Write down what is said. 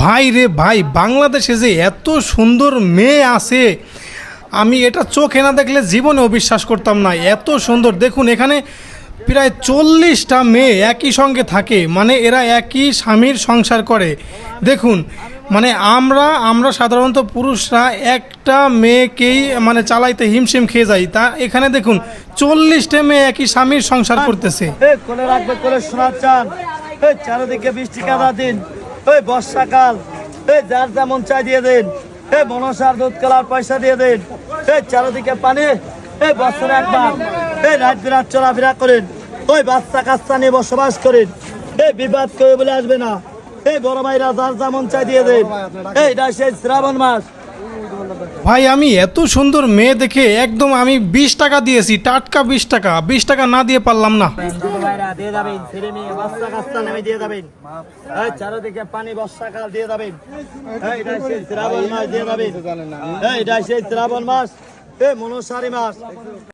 ভাই রে ভাই, বাংলাদেশে যে এত সুন্দর মেয়ে আছে, আমি এটা চোখে না দেখলে জীবনে অবিশ্বাস করতাম না। এত সুন্দর। দেখুন, এখানে প্রায় চল্লিশটা মেয়ে একই সঙ্গে থাকে মানে এরা একই স্বামীর সংসার করে। দেখুন মানে আমরা আমরা সাধারণত পুরুষরা একটা মেয়েকেই মানে চালাইতে হিমশিম খেয়ে যাই। তা এখানে দেখুন, চল্লিশটা মেয়ে একই স্বামীর সংসার করতেছে। কোলে রাখবে, কোলে সোনার চান চারিদিকে বৃষ্টি কাদা দিন। এই বর্ষাকাল। এই যার যেমন চাই দিয়ে দিন। এই মনসার দুধ কালার পয়সা দিয়ে দিন। এই চারিদিকে পানি। এই বছরে একবার। এই রাত বিরাট চলাফেরা করেন। ওই বাচ্চা কাচ্চা নিয়ে বসবাস করেন। এই বিবাদ করে বলে আসবে না। এই বড় ভাইরা যার যেমন চাই দিয়ে দেন। এইটা সেই শ্রাবণ মাস। ভাই আমি এত সুন্দর মেয়ে দেখে একদম আমি বিশ টাকা দিয়েছি টাটকা বিশ টাকা। বিশ টাকা না দিয়ে পারলাম না। শ্রাবণ মাস।